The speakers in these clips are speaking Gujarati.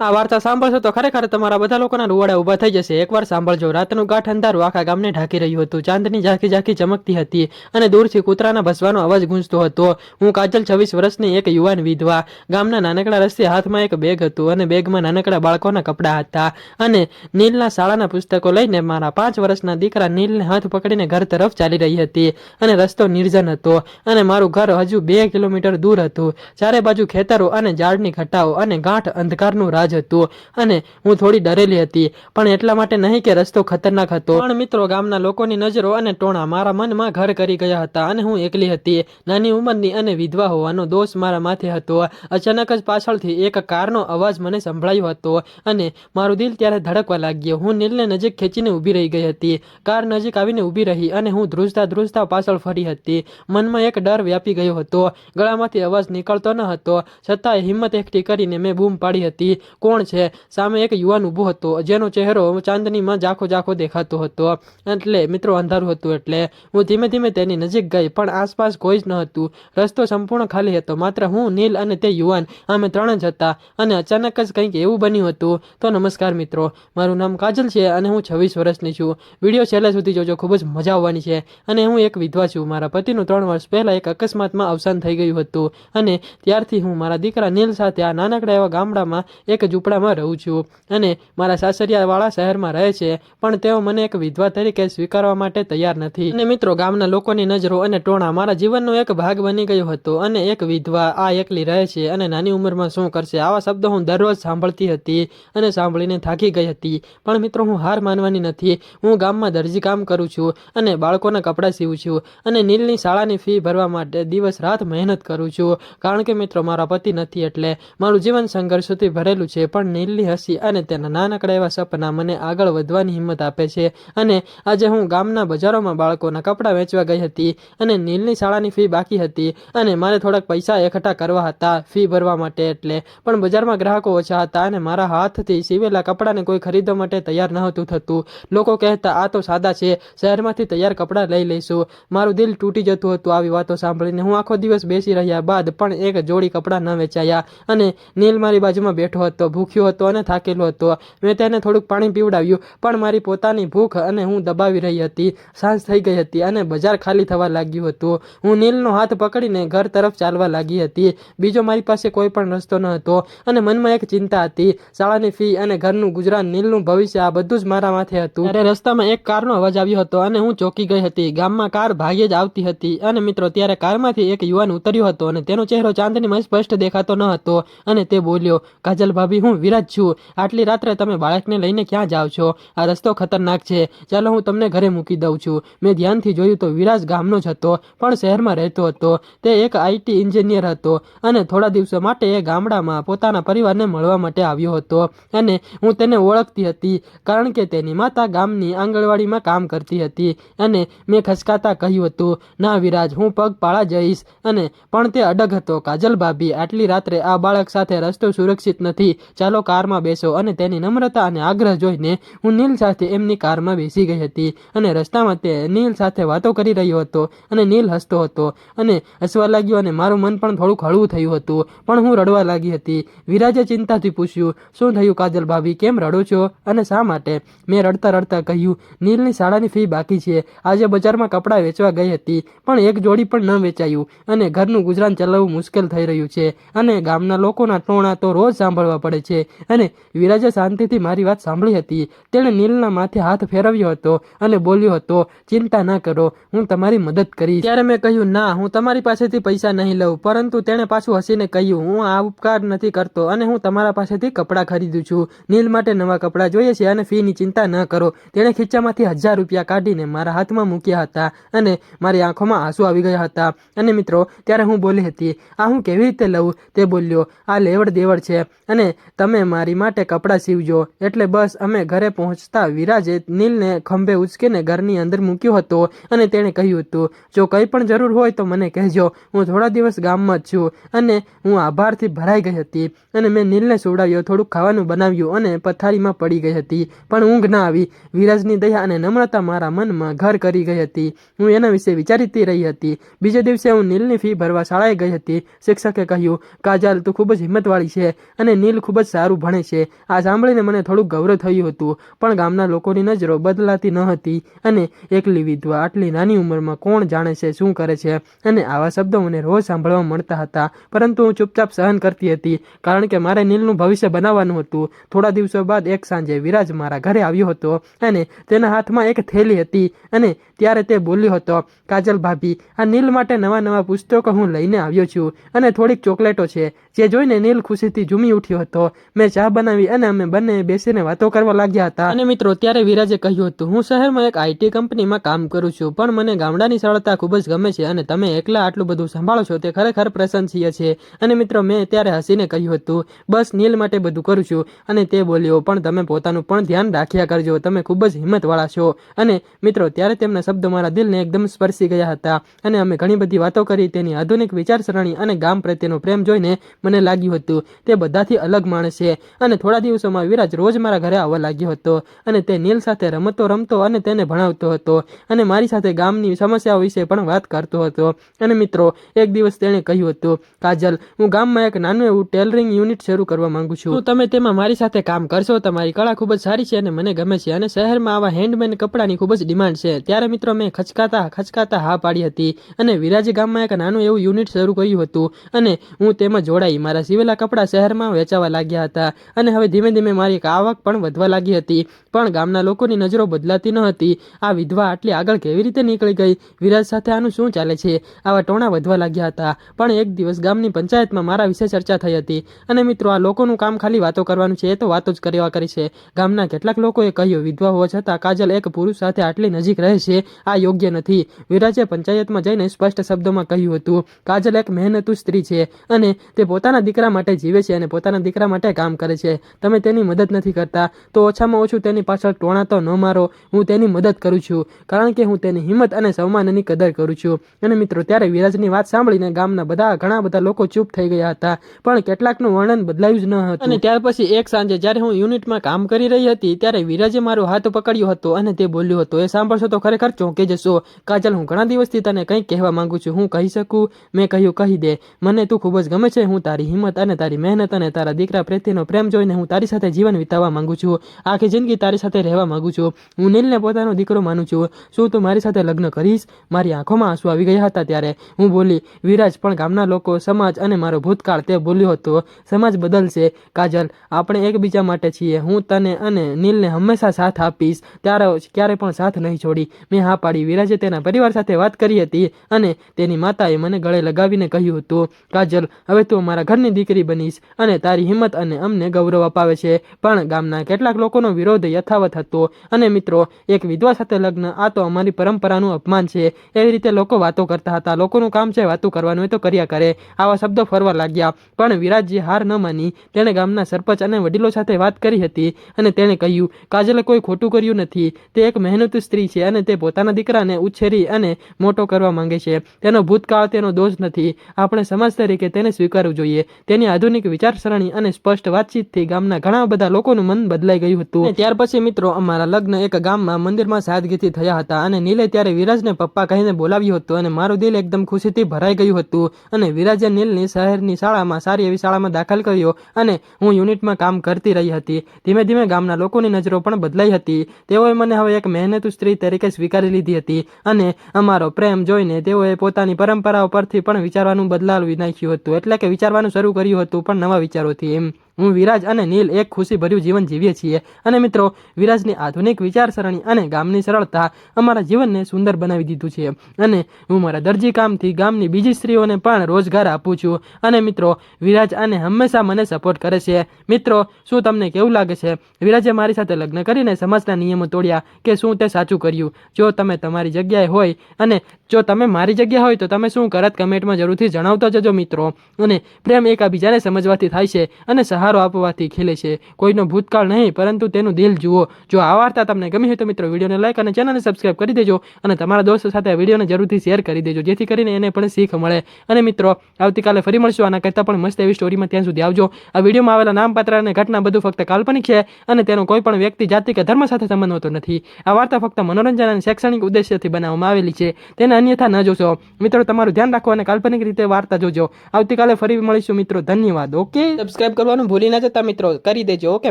આ વાર્તા સાંભળશો તો ખરેખર તમારા બધા લોકોના રૂવાડા ઊભા થઈ જશે. એકવાર સાંભળજો, રાતનું ગાંઠ અંધારું આખા ગામને ઢાંકી રહ્યું હતું. ચાંદની ઝાંખી ઝાંખી ચમકતી હતી અને દૂરથી કૂતરાના ભસવાનો અવાજ ગૂંજતો હતો. હું કાજલ, છવ્વીસ વર્ષની એક યુવાન વિધવા. ગામના નાનકડા રસ્તે હાથમાં એક બેગ હતું અને બેગમાં નાનકડા બાળકોના કપડાં હતા અને નીલના શાળાના પુસ્તકો લઈને મારા પાંચ વર્ષના દીકરા નીલને હાથ પકડીને ઘર તરફ ચાલી રહી હતી અને રસ્તો નિર્જન હતો અને મારું ઘર હજુ બે કિલોમીટર દૂર હતું. ચારે બાજુ ખેતરો અને ઝાડની ઘટાઓ અને ગાંઠ અંધકારનું રાજ હતું. અને હું થોડી ડરેલી હતી, પણ એટલા માટે નહીં કે રસ્તો ખતરનાક હતો. પણ મિત્રો, ગામના લોકોની નજરો અને ટોણા મારા મનમાં ઘર કરી ગયા હતા અને હું એકલી હતી. નાની ઉંમરની અને વિધવા હોવાનો દોષ મારા માથે હતો. અચાનક જ પાછળથી એક કારનો અવાજ મને સંભળાયો હતો અને મારું દિલ ત્યારે ધડકવા લાગ્યું. હું નીલને નજીક ખેંચીને ઊભી રહી ગઈ હતી. કાર નજીક આવીને ઊભી રહી અને હું ધ્રુજતા ધ્રુજતા પાછળ ફરી હતી. મનમાં એક ડર વ્યાપી ગયો હતો. ગળામાંથી અવાજ નીકળતો ન હતો. છતાંય હિંમત એકઠી કરીને મેં બૂમ પાડી હતી. કોણ છે? સામે એક યુવાન ઊભો હતો. જેનો ચહેરો ચાંદનીમાં ઝાંખો ઝાંખો દેખાતો હતો. એટલે મિત્રો, અંધારું હતું એટલે હું ધીમે ધીમે તેની નજીક ગઈ, પણ આસપાસ કોઈ જ ન હતું. રસ્તો સંપૂર્ણ ખાલી હતો. માત્ર હું, નીલ અને તે યુવાન, અમે ત્રણ જ હતા અને અચાનક જ કંઈક એવું બન્યું હતું. તો નમસ્કાર મિત્રો, મારું નામ કાજલ છે અને હું છવ્વીસ વર્ષની છું. વીડિયો છેલ્લે સુધી જોજો, ખૂબ જ મજા આવવાની છે. અને હું એક વિધવા છું. મારા પતિનું ત્રણ વર્ષ પહેલાં એક અકસ્માતમાં અવસાન થઈ ગયું હતું. અને ત્યારથી હું મારા દીકરા નીલ સાથે આ નાનકડા એવા ગામડામાં એક ઝૂંપડામાં રહું છું. અને મારા સાસરિયાવાળા શહેરમાં રહે છે, પણ તેઓ મને એક વિધવા તરીકે સ્વીકારવા માટે તૈયાર નથી. અને મિત્રો, ગામના લોકોની નજરો અને ટોણા મારા જીવનનો એક ભાગ બની ગયો હતો. અને એક વિધવા આ એકલી રહે છે અને નાની ઉંમરમાં શું કરશે? આવા શબ્દો હું દરરોજ સાંભળતી હતી અને સાંભળીને થાકી ગઈ હતી. પણ મિત્રો, હું હાર માનવાની નથી. હું ગામમાં દરજી કામ કરું છું અને બાળકોના કપડાં સીવું છું અને નીલની શાળાની ફી ભરવા માટે દિવસ રાત મહેનત કરું છું. કારણ કે મિત્રો, મારા પતિ નથી એટલે મારું જીવન સંઘર્ષોથી ભરેલું છે પણ નીલની હસી અને તેના નાનકડા એવા સપના મને આગળ વધવાની હિંમત આપે છે. અને આજે હું ગામના બજારોમાં બાળકોના કપડાં વેચવા ગઈ હતી અને નીલની શાળાની ફી બાકી હતી અને મારે થોડાક પૈસા એકઠા કરવા હતા ફી ભરવા માટે એટલે. પણ બજારમાં ગ્રાહકો ઓછા હતા અને મારા હાથથી સીવેલા કપડાને કોઈ ખરીદવા માટે તૈયાર નહોતું થતું. લોકો કહેતા, આ તો સાદા છે, શહેરમાંથી તૈયાર કપડાં લઈ લઈશું. મારું દિલ તૂટી જતું હતું આવી વાતો સાંભળીને. હું આખો દિવસ બેસી રહ્યા બાદ પણ એક જોડી કપડાં ન વેચાયા અને નીલ મારી બાજુમાં બેઠો હતો. ભૂખ્યો હતો અને થાકેલો હતો. મેં તેને થોડુંક પાણી પીવડાવ્યું, પણ મારી પોતાની ભૂખ અને હું દબાવી રહી હતી. સાંજ થઈ ગઈ હતી અને બજાર ખાલી થવા લાગ્યું હતું. હું નીલનો હાથ પકડીને ઘર તરફ ચાલવા લાગી હતી. બીજો મારી પાસે કોઈ પણ રસ્તો ન હતો અને મનમાં એક ચિંતા હતી. શાળાની ફી અને ઘરનું ગુજરાન, નીલનું ભવિષ્ય, આ બધું જ મારા માથે હતું. ત્યારે રસ્તામાં એક કારનો અવાજ આવ્યો હતો અને હું ચોકી ગઈ હતી. ગામમાં કાર ભાગ્યે જ આવતી હતી અને મિત્રો, ત્યારે કારમાંથી એક યુવાન ઉતર્યો હતો અને તેનો ચહેરો ચાંદનીમાં સ્પષ્ટ દેખાતો ન હતો અને તે બોલ્યો, કાજલ ભાભી હું વિરાજ છું. આટલી રાત્રે તમે બાળકને લઈને ક્યાં જાઓ છો? આ રસ્તો ખતરનાક છે. ચાલો હું તમને ઘરે મૂકી દઉં છું. મેં ધ્યાનથી જોયું તો વિરાજ ગામનો જ હતો, પણ શહેરમાં રહેતો હતો. તે એક આઈટી એન્જિનિયર હતો અને થોડા દિવસો માટે એ ગામડામાં પોતાના પરિવારને મળવા માટે આવ્યો હતો અને હું તેને ઓળખતી હતી, કારણ કે તેની માતા ગામની આંગણવાડીમાં કામ કરતી હતી અને મેં ખસકાતા કહ્યું હતું, ના વિરાજ, હું પગ પાળા જઈશ. અને પણ તે અડગ હતો, કાજલ ભાભી, આટલી રાત્રે આ બાળક સાથે રસ્તો સુરક્ષિત નથી. ચાલો કારમાં બેસો અને તેની નમ્રતા અને આગ્રહ જોઈને હું નીલ સાથે એમની કારમાં બેસી ગઈ હતી અને રસ્તામાં તે નીલ સાથે વાતો કરી રહ્યો હતો અને નીલ હસતો હતો અને હસવા લાગ્યો અને મારું મન પણ થોડુંક હળવું થયું હતું. પણ હું રડવા લાગી હતી. વિરાજે ચિંતાથી પૂછ્યું, શું થયું કાજલ ભાભી? કેમ રડો છો? અને શા માટે? મેં રડતા રડતા કહ્યું, નીલની શાળાની ફી બાકી છે. આજે બજારમાં કપડાં વેચવા ગઈ હતી, પણ એક જોડી પણ ન વેચાયું અને ઘરનું ગુજરાન ચલાવવું મુશ્કેલ થઈ રહ્યું છે અને ગામના લોકોના ટોણા તો રોજ સાંભળવા પડે છે. અને વિરાજે શાંતિથી મારી વાત સાંભળી હતી. તેણે નીલના માથે હાથ ફેરવ્યો હતો અને બોલ્યો હતો, ચિંતા ના કરો, હું તમારી મદદ કરીશ. ત્યારે મેં કહ્યું, ના, હું તમારી પાસેથી પૈસા નહીં લઉં. પરંતુ તેણે પાછું હસીને કહ્યું, હું આ ઉપકાર નથી કરતો અને હું તમારા પાસેથી કપડાં ખરીદું છું. નીલ માટે નવા કપડાં જોઈએ છે અને ફીની ચિંતા ન કરો. તેણે ખીચામાંથી હજાર રૂપિયા કાઢીને મારા હાથમાં મૂક્યા હતા અને મારી આંખોમાં આંસુ આવી ગયા હતા. અને મિત્રો, ત્યારે હું બોલી હતી, આ હું કેવી રીતે લઉં? તે બોલ્યો, આ લેવડ દેવડ છે. અને તમે મારી માટે કપડાં સીવજો. એટલે બસ અમે ઘરે પહોંચતા વિરાજે નીલને ખંભે ઉચકીને ઘરની અંદર મૂક્યો હતો અને તેણે કહ્યું હતું, જો કંઈ પણ જરૂર હોય તો મને કહેજો. હું થોડા દિવસ ગામમાં જ છું અને હું આભારથી ભરાઈ ગઈ હતી અને મેં નીલને સુવડાવ્યો થોડુંક ખાવાનું બનાવ્યું અને પથારીમાં પડી ગઈ હતી. પણ ઊંઘ ના આવી. વિરાજની દયા અને નમ્રતા મારા મનમાં ઘર કરી ગઈ હતી. હું એના વિશે વિચારીતી રહી હતી. બીજે દિવસે હું નીલની ફી ભરવા શાળાએ ગઈ હતી. શિક્ષકે કહ્યું, કાજલ, તું ખૂબ જ હિંમતવાળી છે. અને નીલ ખૂબ ખૂબ જ સારું ભણે છે. આ સાંભળીને મને થોડુંક ગૌરવ થયું હતું, પણ ગામના લોકોની નજરો બદલાતી ન હતી અને એકલી વિધવા આટલી નાની ઉંમરમાં કોણ જાણે છે શું કરે છે? અને આવા શબ્દો મને રોજ સાંભળવા મળતા હતા, પરંતુ હું ચૂપચાપ સહન કરતી હતી, કારણ કે મારે નીલનું ભવિષ્ય બનાવવાનું હતું. થોડા દિવસો બાદ એક સાંજે વિરાજ મારા ઘરે આવ્યો હતો અને તેના હાથમાં એક થેલી હતી અને ત્યારે તે બોલ્યો હતો, કાજલ ભાભી, આ નીલ માટે નવા નવા પુસ્તકો હું લઈને આવ્યો છું અને થોડીક ચોકલેટો છે. જે જોઈને નીલ ખુશીથી ઝૂમી ઉઠ્યો હતો. મેં ચા બનાવી અને અમે બંને બેસીને વાતો કરવા લાગ્યા હતા. અને મિત્રો, ત્યારે વિરાજે કહ્યું હતું, હું શહેરમાં એક આઈટી કંપનીમાં કામ કરું છું, પણ મને ગામડાની સરળતા ખૂબ જ ગમે છે અને તમે એકલા આટલું બધું સંભાળો છો તે ખરેખર પ્રશંસીય છે. અને મિત્રો, મેં ત્યારે હસીને કહ્યું હતું, બસ, નીલ માટે બધું કરું છું. અને તે બોલ્યો, પણ તમે પોતાનું પણ ધ્યાન રાખ્યા કરજો, તમે ખૂબ જ હિંમતવાળા છો. અને મિત્રો, ત્યારે તેમના શબ્દો મારા દિલને એકદમ સ્પર્શી ગયા હતા અને અમે ઘણી બધી વાતો કરી, તેની આધુનિક વિચારસરણી અને ગામ પ્રત્યેનો પ્રેમ જોઈને મને લાગ્યું હતું, તે બધાથી અલગ માણસ છે. અને થોડા દિવસોમાં વિરાજ રોજ મારા ઘરે આવવા લાગ્યો હતો. અને તે નીલ સાથે રમતો રમતો અને તેને ભણાવતો હતો. અને મારી સાથે ગામની સમસ્યાઓ વિશે પણ વાત કરતો હતો. અને મિત્રો, એક દિવસ તેણે કહ્યું હતું, કાજલ, હું ગામમાં એક નાનું એવું ટેલરિંગ યુનિટ શરૂ કરવા માંગુ છું. તમે તેમાં મારી સાથે કામ કરશો? તમારી કળા ખૂબ જ સારી છે અને મને ગમે છે. અને શહેરમાં આવા હેન્ડમેડ કપડાની ખૂબ જ ડિમાન્ડ છે. ત્યારે મિત્રો, મેં ખચકાતા ખચકાતા હા પાડી હતી. અને વિરાજી ગામમાં એક નાનું એવું યુનિટ શરૂ કર્યું હતું. અને હું તેમાં જોડાઈ. મારા સિવેલા કપડાં શહેરમાં વેચાવા લાગ્યા હતા. અને હવે ધીમે ધીમે મારી આવક પણ વધવા લાગી હતી. પણ ગામના લોકોની નજરો બદલાતી ન હતી. આ વિધવા આટલી આગળ કેવી રીતે નીકળી ગઈ? વિરાજ સાથે આનું શું ચાલે છે? આવા ટોણા વધવા લાગ્યા હતા. પણ એક દિવસ ગામની પંચાયતમાં મારા વિશે ચર્ચા થઈ હતી. અને મિત્રો, આ લોકોનું કામ ખાલી વાતો કરવાનું છે. એ તો વાતો જ કરવા કરી છે. ગામના કેટલાક લોકોએ કહ્યું, વિધવા હોવા છતાં કાજલ એક પુરુષ સાથે આટલી નજીક રહે છે. આ યોગ્ય નથી. વિરાજે પંચાયતમાં જઈને સ્પષ્ટ શબ્દોમાં કહ્યું હતું, કાજલ એક મહેનતુ સ્ત્રી છે અને તે પોતાના દીકરા માટે જીવે છે અને પોતાના દીકરા માટે કામ કરે છે. તમે તેની મદદ નથી કરતા. તો ઓછામાં ઓછું તેની પાછળ ટોણા તો ન મારો. હું તેની મદદ કરું છું. કારણ કે હું તેની હિંમત અને સન્માનની કદર કરું છું. અને મિત્રો, ત્યારે વિરાજની વાત સાંભળીને ગામના બધા, ઘણા બધા લોકો ચૂપ થઈ ગયા હતા. પણ કેટલાકનું વર્ણન બદલાયું જ ન હતું. અને ત્યાર પછી એક સાંજે જ્યારે હું યુનિટમાં કામ કરી રહી હતી, ત્યારે વિરાજે મારો હાથ પકડ્યો હતો અને તે બોલ્યો હતો, એ સાંભળશો તો ખરેખર ચોંકી જશો. કાજલ, હું ઘણા દિવસથી તને કંઈક કહેવા માંગુ છું. હું કહી શકું? મેં કહ્યું, કહી દે. મને તું ખૂબ જ ગમે છે. હું તારી હિંમત અને તારી મહેનત અને તારા દીકરા પ્રત્યેનો પ્રેમ જોઈને હું તારી સાથે જીવન વિતાવવા માંગુ છું. આખી જિંદગી તારી સાથે રહેવા માંગુ છું. હું નીલને પોતાનો દીકરો માનું છું. શું તું મારી સાથે લગ્ન કરીશ? મારી આંખોમાં આંસુ આવી ગયા હતા ત્યારે. હું બોલી, વિરાજ, પણ ગામના લોકો, સમાજ અને મારો ભૂતકાળ, તે બોલ્યો હતો. સમાજ બદલશે. કાજલ, આપણે એકબીજા માટે છીએ. હું તને અને નીલને હંમેશા સાથ આપીશ. ત્યારે ક્યારે પણ સાથ નહીં છોડી. મેં હા પાડી. વિરાજે તેના પરિવાર સાથે વાત કરી હતી અને તેની માતાએ મને ગળે લગાવીને કહ્યું હતું, કાજલ, હવે તું મારા ઘરની દીકરી બનીશ અને તારી હિંમત અને અમને ગૌરવ અપાવે છે. પણ ગામના કેટલાક લોકોનો વિરોધ યથાવત હતો. અને મિત્રો, એક વિધવા સાથે લગ્ન, આ તો અમારી પરંપરાનું અપમાન છે. એવી રીતે લોકો વાતો કરતા હતા. લોકોનું કામ છે વાતો કરવાનું, એ તો કર્યા કરે. આવા શબ્દો ફરવા લાગ્યા. પણ વિરાજજી હાર ન માની. તેણે ગામના સરપંચ અને વડીલો સાથે વાત કરી હતી અને તેણે કહ્યું, કાજલે કોઈ ખોટું કર્યું નથી. તે એક મહેનતુ સ્ત્રી છે અને તે પોતાના દીકરાને ઉછેરી અને મોટો કરવા માંગે છે. તેનો ભૂતકાળ તેનો દોષ નથી. આપણે સમાજ તરીકે તેને સ્વીકારવું જોઈએ. તેની આધુનિક વિચારસરણી અને સ્પષ્ટ વાતચીતથી ગામના ઘણા બધા લોકોનું મન બદલાઈ ગયું હતું. ત્યાર પછી મિત્રો અમારા લગ્ન એક ગામમાં મંદિરમાં સાદગીથી થયા હતા અને નીલે ત્યારે વિરાજને પપ્પા કહીને બોલાવ્યો હતો અને મારું દિલ એકદમ ખુશીથી ભરાઈ ગયું હતું અને વિરાજે નીલની શહેરની શાળામાં સારી એવી શાળામાં દાખલ કર્યો અને હું યુનિટમાં કામ કરતી રહી હતી. ધીમે ધીમે ગામના લોકોની નજરો પણ બદલાઈ હતી. તેઓએ મને હવે એક મહેનતુ સ્ત્રી તરીકે સ્વીકારી લીધી હતી અને અમારો પ્રેમ જોઈને તેઓએ પોતાની પરંપરાઓ પરથી પણ વિચારવાનું બદલાવી નાખ્યું હતું. એટલે કે વિચારવાનું શરૂ કર્યું હતું પણ નવા વિચારોથી. એમ um, હું વિરાજ અને નીલ એક ખુશીભર્યું જીવન જીવીએ છીએ. અને મિત્રો, વિરાજની આધુનિક વિચારસરણી અને ગામની સરળતા અમારા જીવનને સુંદર બનાવી દીધું છે. અને હું મારા દરજી કામથી ગામની બીજી સ્ત્રીઓને પણ રોજગાર આપું છું. અને મિત્રો, વિરાજ આને હંમેશા મને સપોર્ટ કરે છે. મિત્રો, શું તમને કેવું લાગે છે? વિરાજે મારી સાથે લગ્ન કરીને સમાજના નિયમો તોડ્યા કે શું તે સાચું કર્યું? જો તમે તમારી જગ્યાએ હોય અને જો તમે મારી જગ્યા હોય તો તમે શું કરત કમેન્ટમાં જરૂરથી જણાવતા જજો મિત્રો. અને પ્રેમ એકાબીજાને સમજવાથી થાય છે અને સહારો આપવાથી ખીલે છે. કોઈનો ભૂતકાળ નહીં, પરંતુ તેનું દિલ જુઓ. જો આ વાર્તા તમને ગમી હોય તો મિત્રો વિડીયોને લાઈક અને ચેનલને સબસ્ક્રાઈબ કરી દેજો અને તમારા દોસ્તો સાથે આ વિડીયોને જરૂરથી શેર કરી દેજો, જેથી કરીને એને પણ શીખ મળે. અને મિત્રો, આવતીકાલે ફરી મળશું. આના કરતાં પણ મસ્ત એવી સ્ટોરીમાં ત્યાં સુધી આવજો. આ વિડીયોમાં આવેલા નામપાત્ર અને ઘટના બધું ફક્ત કાલ્પનિક છે અને તેનો કોઈ પણ વ્યક્તિ, જાતિ કે ધર્મ સાથે સંબંધ હોતો નથી. આ વાર્તા ફક્ત મનોરંજન અને શૈક્ષણિક ઉદ્દેશ્યથી બનાવવામાં આવેલી છે. તેને અન્યથા ન જોશો. મિત્રો, તમારું ધ્યાન રાખો અને કાલ્પનિક રીતે વાર્તા જોજો. આવતીકાલે ફરી મળીશું, મિત્રો. ધન્યવાદ. ઓકે? સબસ્ક્રાઇબ કરવાનું ભૂલી ના જતા મિત્રો કરી દેજો ઓકે?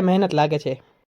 મહેનત લાગે છે.